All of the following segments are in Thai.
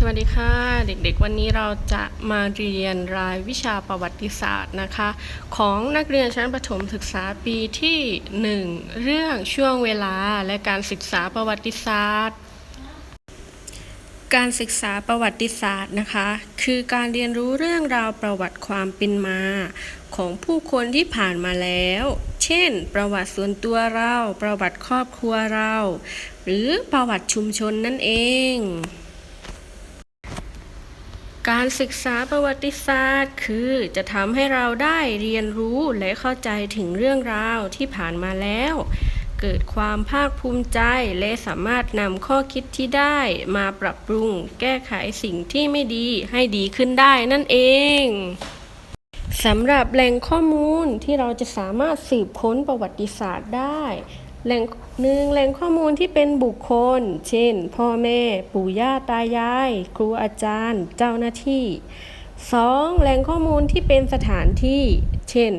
สวัสดีค่ะเด็กๆ วันนี้เราจะมาเรียนรายวิชาประวัติศาสตร์นะคะ ของนักเรียนชั้นประถมศึกษาปีที่ 1 เรื่องช่วงเวลาและการศึกษาประวัติศาสตร์ การศึกษาประวัติศาสตร์นะคะ คือการเรียนรู้เรื่องราวประวัติความเป็นมา ของผู้คนที่ผ่านมาแล้ว เช่น ประวัติส่วนตัวเรา ประวัติครอบครัวเรา หรือประวัติชุมชนนั่นเอง การศึกษาประวัติศาสตร์ คือจะทำให้เราได้เรียนรู้และเข้าใจถึงเรื่องราวที่ผ่านมาแล้ว เกิดความภาคภูมิใจและสามารถนำข้อคิดที่ได้มาปรับปรุง แก้ไขสิ่งที่ไม่ดีให้ดีขึ้นได้นั่นเองสำหรับแหล่งข้อมูลที่เราจะสามารถสืบค้นประวัติศาสตร์ได้ แหล่งหนึ่งแหล่งข้อมูลที่เป็นบุคคล เช่น พ่อแม่ ปู่ย่าตายาย ครูอาจารย์ เจ้าหน้าที่ 2. แหล่งข้อมูลที่เป็นสถานที่ เช่น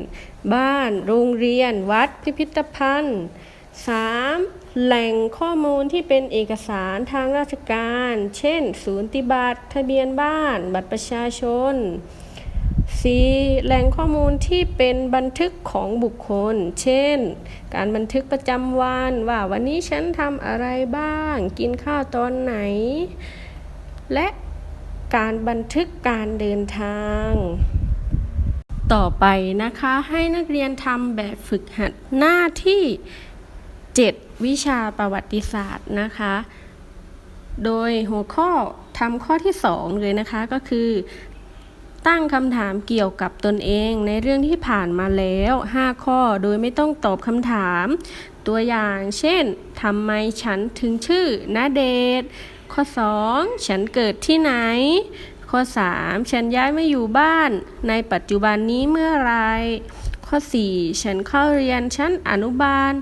บ้าน โรงเรียน วัด พิพิธภัณฑ์ 3. แหล่งข้อมูลที่เป็นเอกสารทางราชการ เช่น สูติบัตร ทะเบียนบ้าน บัตรประชาชน 4. แหล่งข้อมูลที่เป็นบันทึกของบุคคล เช่น การบันทึกประจำวันว่าวันนี้ฉันทำอะไรบ้าง กินข้าวตอนไหน และการบันทึกการเดินทาง ต่อไปนะคะให้นักเรียนทำแบบฝึกหัดหน้าที่ 7 วิชาประวัติศาสตร์นะคะ โดยหัวข้อทำข้อที่ 2 เลยนะคะก็คือ ตั้งคำถามเกี่ยวกับตนเองในเรื่องที่ผ่านมาแล้ว 5 ข้อโดยไม่ต้องตอบคำถาม ตัวอย่างเช่นทำไมฉันถึงชื่อนาเดชน์ข้อ 2 ฉันเกิดที่ไหน ข้อ 3 ฉันย้ายมาอยู่บ้าน ในปัจจุบันนี้เมื่อไร ข้อ 4 ฉันเข้าเรียนชั้นอนุบาล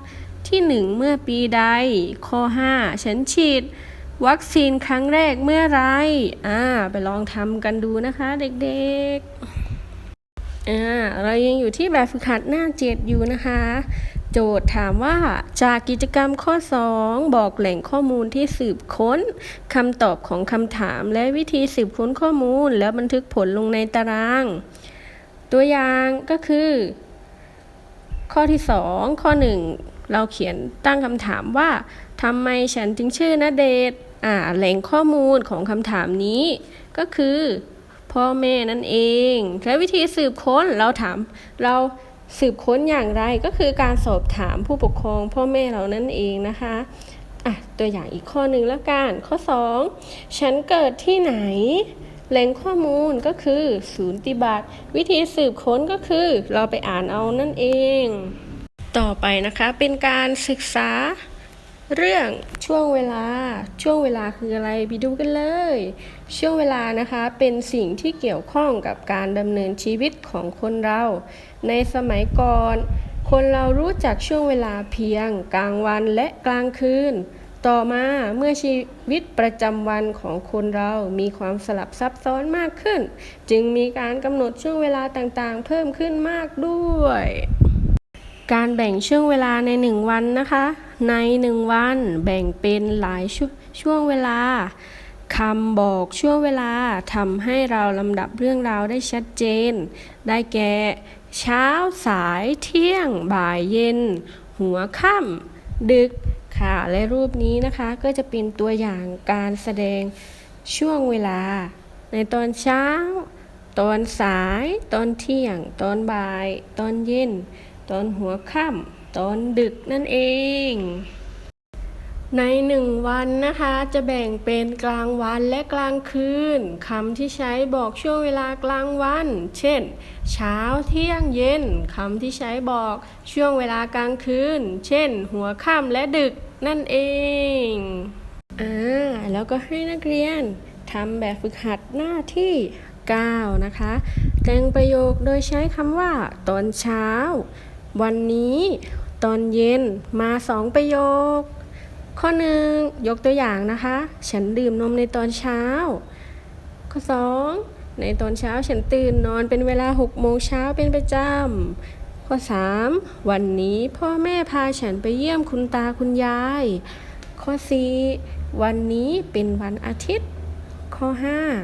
ที่ 1 เมื่อปีใด ข้อ 5 ฉันฉีด วัคซีนครั้งแรกเมื่อไรอ่าไปลองทำกันดูนะคะเด็กๆอ่าเรายังอยู่ที่แบบฝึกหัดหน้าเจ็ดอยู่นะคะ โจทย์ถามว่าจากกิจกรรมข้อ 2 บอกแหล่งข้อมูลที่สืบค้นคำตอบของคำถามและวิธีสืบค้นข้อมูล แล้วบันทึกผลลงในตาราง ตัวอย่างก็คือ ข้อที่ 2 ข้อ 1 เราเขียนตั้งคำถามว่าทำไมฉันจึงชื่อนาเดชอ่าแหล่งข้อมูลของคำถามนี้ ก็คือ พ่อแม่นั่นเอง และวิธีสืบค้นเราถาม เราสืบค้นอย่างไรก็คือการสอบถามผู้ปกครองพ่อแม่เรานั่นเองนะคะอะตัวอย่างอีกข้อหนึ่งแล้วกัน ข้อ 2 ฉันเกิดที่ไหน แหล่งข้อมูลก็คือ ศูนย์ติบัตรวิธีสืบค้นก็คือ เราไปอ่านเอานั่นเอง ต่อไปนะคะเป็นการศึกษาเรื่องช่วงเวลา ช่วงเวลาคืออะไรไปดูกันเลย ช่วงเวลานะคะเป็นสิ่งที่เกี่ยวข้องกับการดำเนินชีวิตของคนเรา ในสมัยก่อน คนเรารู้จักช่วงเวลาเพียง กลางวันและกลางคืน ต่อมาเมื่อชีวิตประจำวันของคนเรามีความสลับซับซ้อนมากขึ้น จึงมีการกำหนดช่วงเวลาต่างๆ เพิ่มขึ้นมากด้วย การแบ่งช่วงเวลาในหนึ่งวันนะคะ ในหนึ่งวันแบ่งเป็นหลายชช่วงเวลาคำบอกช่วงเวลาทำให้เราลำดับเรื่องราวได้ชัดเจน ได้แก่ เช้าสายเที่ยง บ่ายเย็น หัวค่ำดึกค่ะ และรูปนี้นะคะก็จะเป็นตัวอย่างการแสดงช่วงเวลา ในตอนเช้า ตอนสาย ตอนเที่ยง ตอนบ่าย ตอนเย็น ตอนหัวค่ำตอนดึกนั่นเอง ในหนึ่งวันนะคะ จะแบ่งเป็นกลางวันและกลางคืนคำที่ใช้บอกช่วงเวลากลางวัน เช่น เช้าเที่ยงเย็นคำที่ใช้บอกช่วงเวลากลางคืน เช่น หัวค่ำและดึกนั่นเองอ่าแล้วก็ให้นักเรียนทำแบบฝึกหัดหน้าที่ 9 นะคะ แต่งประโยคโดยใช้คำว่า ตอนเช้า วันนี้ตอนเย็นมาสองประโยค ข้อหนึ่งยกตัวอย่างนะคะ ฉันดื่มนมในตอนเช้า ข้อ2ในตอนเช้าฉันตื่นนอนเป็นเวลา6โมงเช้าเป็นประจำ ข้อ3วันนี้พ่อแม่พาฉันไปเยี่ยมคุณตาคุณยาย ข้อ4วันนี้เป็นวันอาทิตย์ ข้อ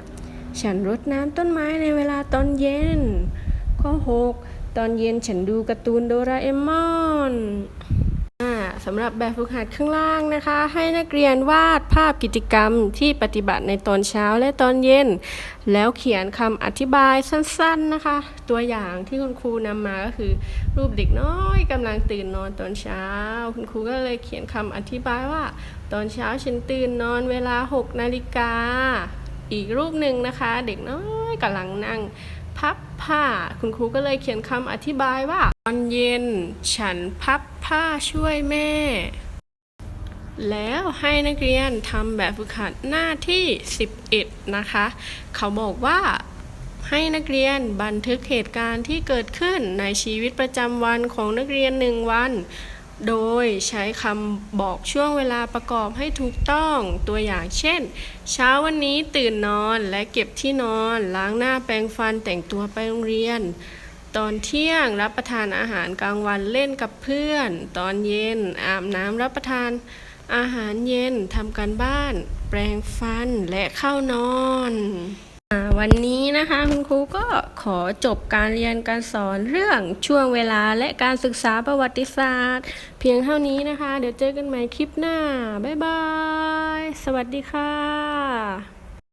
5ฉันรดน้ำต้นไม้ในเวลาตอนเย็น ข้อ6 ตอนเย็นฉันดูการ์ตูนโดราเอมอนสำหรับแบบฝึกหัดข้างล่างนะคะ ให้นักเรียนวาดภาพกิจกรรมที่ปฏิบัติในตอนเช้าและตอนเย็น แล้วเขียนคำอธิบายสั้นๆนะคะ ตัวอย่างที่คุณครูนำมาก็คือ รูปเด็กน้อยกำลังตื่นนอนตอนเช้า คุณครูก็เลยเขียนคำอธิบายว่า ตอนเช้าฉันตื่นนอนเวลา 6 นาฬิกา อีกรูปหนึ่งนะคะ เด็กน้อยกำลังนั่ง พับผ้า คุณครูก็เลยเขียนคำอธิบายว่า ตอนเย็น ฉันพับผ้าช่วยแม่ แล้วให้นักเรียนทำแบบฝึกหัดหน้าที่ 11 นะคะ เขาบอกว่าให้นักเรียนบันทึกเหตุการณ์ที่เกิดขึ้นในชีวิตประจำวันของนักเรียนหนึ่งวัน โดยใช้คำบอกช่วงเวลาประกอบให้ถูกต้องตัวอย่างเช่น เช้าวันนี้ตื่นนอนและเก็บที่นอน ล้างหน้าแปรงฟันแต่งตัวไปโรงเรียน ตอนเที่ยงรับประทานอาหารกลางวันเล่นกับเพื่อน ตอนเย็นอาบน้ำรับประทาน อาหารเย็นทำการบ้าน แปรงฟันและเข้านอน วันนี้นะคะคุณครูก็ขอจบการเรียนการสอนเรื่องช่วงเวลาและการศึกษาประวัติศาสตร์ เพียงเท่านี้นะคะ เดี๋ยวเจอกันใหม่คลิปหน้า บ๊ายบาย สวัสดีค่ะ